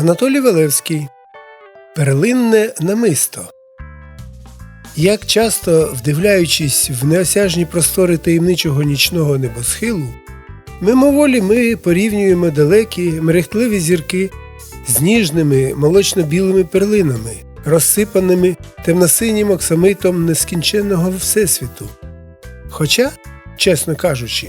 Анатолій Валевський Перлинне намисто. Як часто, вдивляючись в неосяжні простори таємничого нічного небосхилу, мимоволі ми порівнюємо далекі мерехтливі зірки з ніжними молочно-білими перлинами, розсипаними темно-синім оксамитом нескінченного всесвіту. Хоча, чесно кажучи,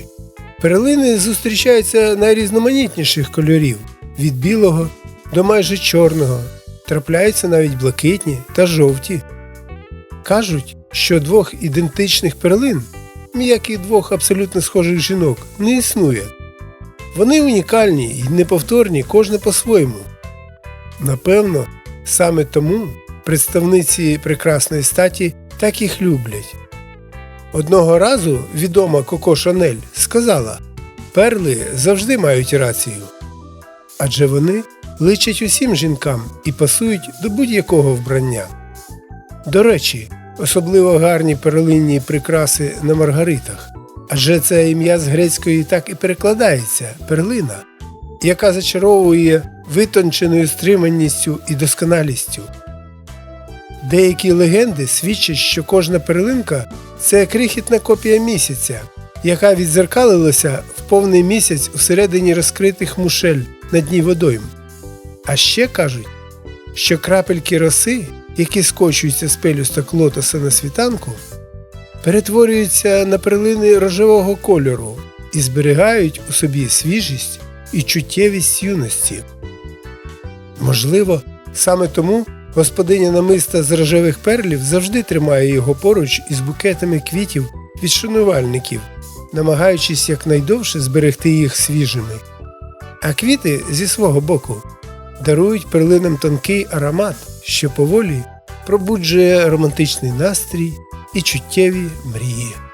перлини зустрічаються найрізноманітніших кольорів від білого до майже чорного, трапляються навіть блакитні та жовті. Кажуть, що двох ідентичних перлин, як і двох абсолютно схожих жінок, не існує. Вони унікальні і неповторні кожне по-своєму. Напевно, саме тому представниці прекрасної статі так їх люблять. Одного разу відома Коко Шанель сказала: перли завжди мають рацію. Адже вони личать усім жінкам і пасують до будь-якого вбрання. До речі, особливо гарні перлинні прикраси на маргаритах, адже це ім'я з грецької так і перекладається перлина, яка зачаровує витонченою стриманістю і досконалістю. Деякі легенди свідчать, що кожна перлинка це крихітна копія місяця, яка відзеркалилася в повний місяць усередині розкритих мушель на дні водойм. А ще кажуть, що крапельки роси, які скочуються з пелюсток лотоса на світанку, перетворюються на перлини рожевого кольору і зберігають у собі свіжість і чуттєвість юності. Можливо, саме тому господиня намиста з рожевих перлів завжди тримає його поруч із букетами квітів від шанувальників, намагаючись якнайдовше зберегти їх свіжими. А квіти зі свого боку дарують перлинам тонкий аромат, що поволі пробуджує романтичний настрій і чуттєві мрії.